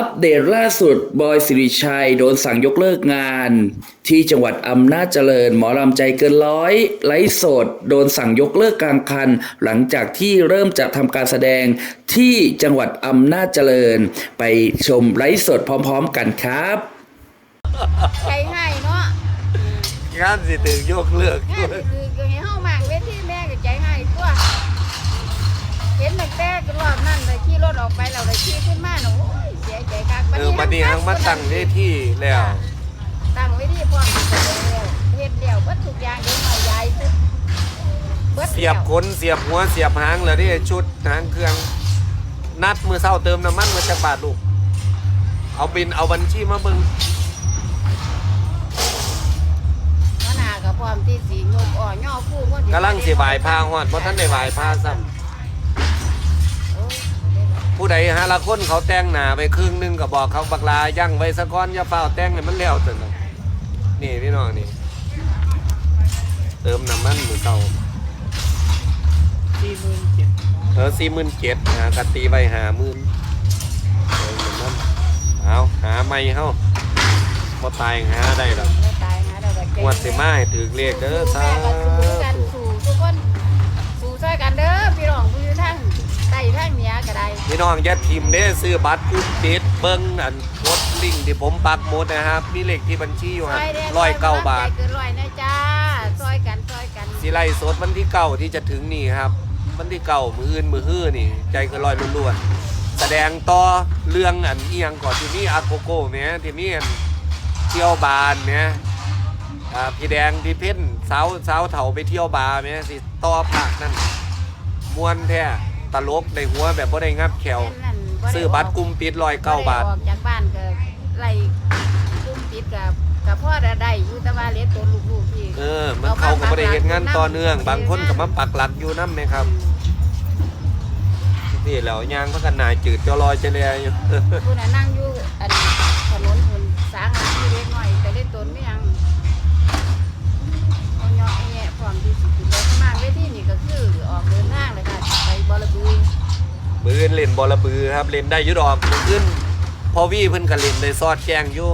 อัปเดตล่าสุด บอยสิริชัยโดนสั่งยกเลิกงาน ที่จังหวัดอำนาจเจริญหมอลำใจเกินร้อยไลฟ์สด โดนสั่งยกเลิกกลางคัน หลังจากที่เริ่มจะทำการแสดงที่จังหวัดอำนาจเจริญ ไปชมไลฟ์สดพร้อมๆกันครับใจให้เนาะงานสิถึงยกเลิกงานนี่คือก็ให้เฮามากเวทีแม่ก็ใจให้ตัวเห็นตั้งแต่รอบ คักเออบัดนี้ทั้งมาตั้งเวทีแล้ว ตั้งเวทีพร้อมกันแล้วเฮ็ดแล้วเบิดทุกอย่างเดี๋ยวหน่อยยายสุดเบิดเสียบขนเสียบหัวเสียบหางแล้วนี่ชุดหางเครื่อง นัดมือเศร้าเติมน้ำมันมาจากบาทลูก เอาบินเอาบัญชีมาเบิ่งหัวหน้าก็พร้อมที่สิงบอ่อย่อคู่คนที่กำลังสิบายพาฮอดเพราะท่านได้บายพาซ้โอ้ยำ ผู้ใดหาละคนเขาแต่งหน้าไปครึ่งหนึงก็บอกเขาบักลายั่งไว้สะก้อนอย่าเฝ้าแต่งให้มันแล้วสินะนี่พี่น้องนี่ เติมน้ำมันมือเศร้าสี่หมื่นเจ็ดเออสี่หมื่นเจ็ดหากะตีไปหาหมื่นเออมันนั่นเอาหาไม่เฮาพอตายหาได้หรอกไม่ตายนะเราก็ใจงวดสิมาให้ถือเลขเด้อสาแม่ก็สู้กันธุสู้ทุกคน สู้ช่วยกันเด้อ พี่น้องผู้อยู่ทางใต้ทางเหนือก็ได้พี่น้องอย่าทิมเด้อซื้อบัตรกุ้มปิดเบิ้งอันกดลิงก์ที่ผมปักหมดนะครับมีเลขที่บัญชีอยู่ซฮะอยแดงร้อยเก้าบาทใจเกินร้อยนะจ้าซอยกันซอยกันสิไล่สดวันที่เก้าที่จะถึงนี่ครับ วันที่เก้ามืออื่นมือฮื้อนี่ ใจเก็ลอยล้วนๆแสดงต่อเรื่องอันเอียงก่อนที่นี่อาโกโก้แหม่ที่นี่อันเที่ยวบานแหม่อ่าพี่แดงพี่เพ่นสาวสาวเถาไปเที่ยวบาร์แหม่สิต่อผักนั่น มวนแท้ตลกในหัวแบบบ่ได้งับแขวแม่นนั่นบ่ได้ซื้อบัตรกลุ่มปิดร้อยเก้าบาทบ่ได้ออกจากบ้านก็ไล่กุ้มปิดกับกับพ่อได้อยู่แต่ว่าเลี้ยงตัวลูกๆพี่เออมันเขาก็บ่ได้เฮ็ดงานต่อเนื่อง บางคนก็มาปักหลักอยู่นำแม่ครับนี่แหล้วยางพักกันหนาจืดจอลอยจะเลยอยู่ผู้น่ะนั่งอยู่อันถนน บอลระบือครับเล่นได้อยุดอกมืออื่นพอวี่เพิ่นก็เล่นได้ซอดแจงอยู่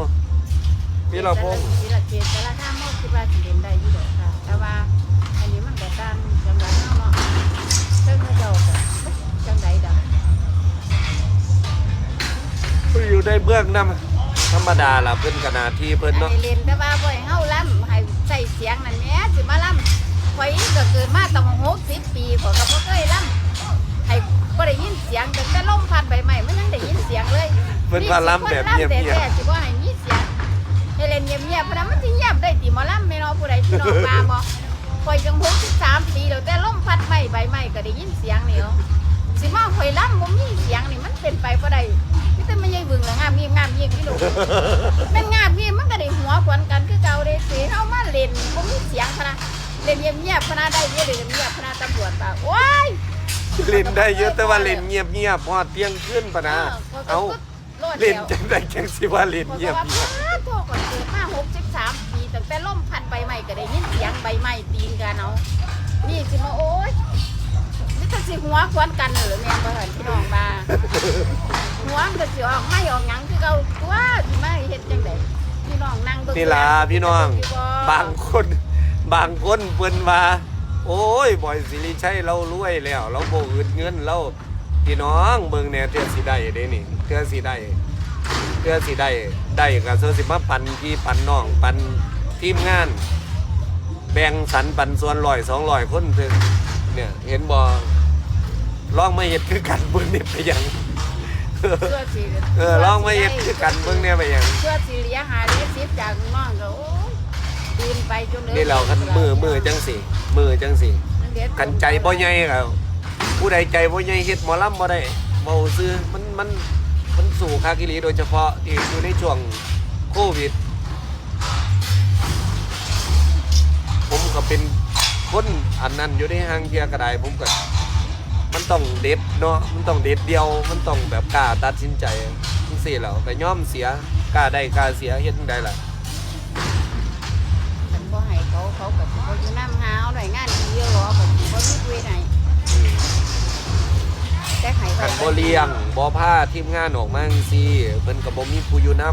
พี่เราพงษ์พี่ละเกตแต่ละท่าโมคิดว่าสิเล่นได้อยู่ดอกค่ะ แต่ว่าอันนี้มันก็ตามจังหวัดเนาะเนาะเจ้าเจ้าก็จังใดดอกอยู่ได้เบื้องนำธรรมดาล่ะเพิ่นก็หน้าที่เพิ่นอันเนาะนี้เล่นแต่ว่าบ่ให้เฮาล่ำให้ใส่เสียงนั่นแหมสิมาล่ำข่อยก็เกิดมาตั้ง60ปีข่อยก็บ่เคยล่ำให้ บ่ได้ยินเสียงตั้งแต่ลมพัดใบไม้มันยังได้ยินเสียงเลยเพิ่นว่าล้ำแบบเงียบแต่แต่สิบ่ให้มีเสียงให้เล่นเงียบๆเพราะนั้นมันสิเงียบได้ติหมอล่ำแม่เนาะผู้ใดที่น้องมาบ่ข่อยจัง63ปีแล้วแต่ลมพัดไม้ใบไม้ก็ได้ยินเสียงนี่เนาะสิมาข่อยล่ำบ่มีเสียงนี่มันเป็นไปบ่ได้มีแต่มันยายบึงละงามงีบงามงีบนี่ลูก แม่นงาบงีบมันก็ได้หัวขวนกันคือเก่าเด้สิเฮามาเล่นบ่มีเสียงพะนะเล่นเงียบๆพะนะได้เยอะเด้เงียบๆพะนะตำรวจว่าโอ๊ยเล่นได้เยอะแต่ว่าเล่นเงียบๆพอเที่ยงขึ้นปะนะเอาโลดเล่นแล้วจังได๋จังสิว่าเล่นบอกเงียบว่าป้าโทษก่อนเกิดมา63ปีตั้งแต่ล่มพัดใบไม้ก็ได้ยินเสียงใบไม้ตีนกันเอานี่สิมาโอ๊ยนี่ถ้าสิหัวขวนกันเหรอแม่นบ่เห็นพี่น้องมาหัวมันก็สิออกไม่ออกหยังคือเก่าตัวสิมาเฮ็ดจังได๋พี่น้องนั่งเบิ่งนี่ล่ะพี่น้องอยู่บางคน บางคนเพิ่นว่า โอ้ยบอยสิริชัยเรารวยแล้ว เราบ่อึดเงินเราพี่น้องเบิ่งแหน่เทื่อสิได้เด้นี่เทื่อสิได้เทื่อสิได้ได้ก็เทื่อสิมาปันพี่ปันน้องปันทีมงาน แบ่งสรรปันส่วนร้อยสองร้อยคนเพิ่นเนี่ยเห็นบ่ลองมาเฮ็ดคือกันเบิ่งนี่ไปหยังเพื่อสิเออลองมาเฮ็ดคือกันเบิ่งเนี่ยไปหยังเพื่อสิเลี้ยงหาเลี้ยงซิบจากน้องก็โอ้ยดินไปจนเลยนี่เราคันมือมือจังสิ มือจังสิมันเด็ดกันใจบ่ใหญ่ก็ผู้ใดใจบ่ใหญ่เฮ็ดหมอลำบ่ได้เว้าซื่อมันมันมันสู่คากิลีโดยเฉพาะที่อยู่ในช่วงโควิด ผมก็เป็นคนอันนั้นอยู่ในห้างเทียก็ได้ผมก็มันต้องเด็ดเนาะมันต้องเด็ดเดียวมันต้องแบบกล้าตัดสินใจจังซี่แหล้วก็ยอมเสียกล้าได้กล้าเสียเฮ็ดจั่งใดล่ะฉัน บ่ให้เขาเขาก็สิบ่อยู่น้ำหาวหน่วยงานดีเยอะหรอก็สิบ่มีคุยไหนอืมแต่ไห้ขันบ่เลี้ยงบ่ผ้าทีมงานออกมาจังซี่เพิ่นก็บ่มีผู้อยู่นํ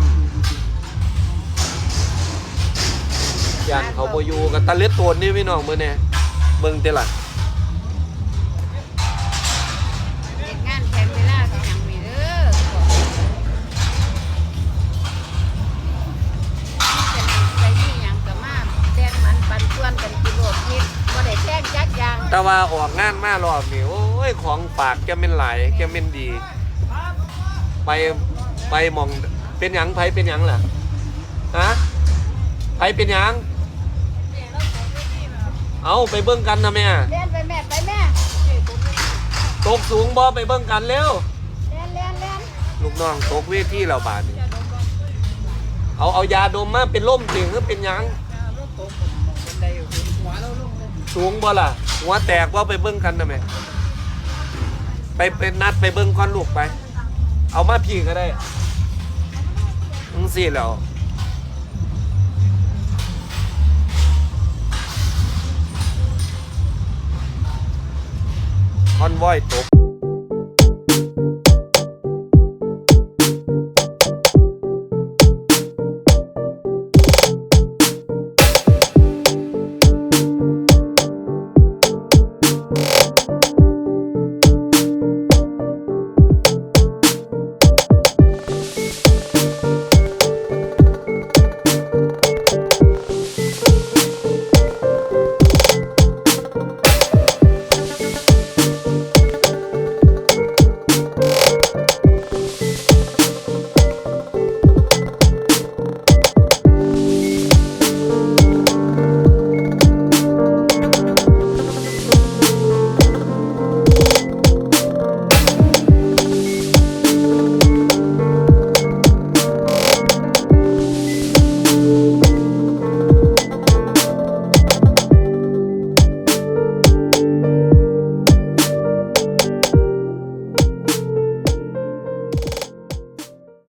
ยันเขาบ่อยู่ก็ตะเล็ดโตนนี่พี่น้องมื้อนี้เบิ่งเด้ล่ะ แต่ว่าออกงานมารอบนี้โอ้ยของฝากจะเป็นหลายจะเป็นดี ไปไปหมองเป็นหยังไผเป็นหยังล่ะฮะไผเป็นหยัง เอาไปเบิ่งกันนะแม่เล่นไปแม่ไปแม่ตกสูงบ่ไปเบิ่งกันเร็วเล่นเล่นเล่นลูกน้องตกเวทีแล้วบาดนี้เอาเอายาดมมาเป็นล่มจริงหรือเป็นหยัง สูงบ่ล่ะ หัวแตกว่าไปเบิ้งกันทำไมไปเป็นนัดไปเบิ้งก้อนลูกไป เอามาพี่ก็ได้มึงสิแล้วคอนวอยตก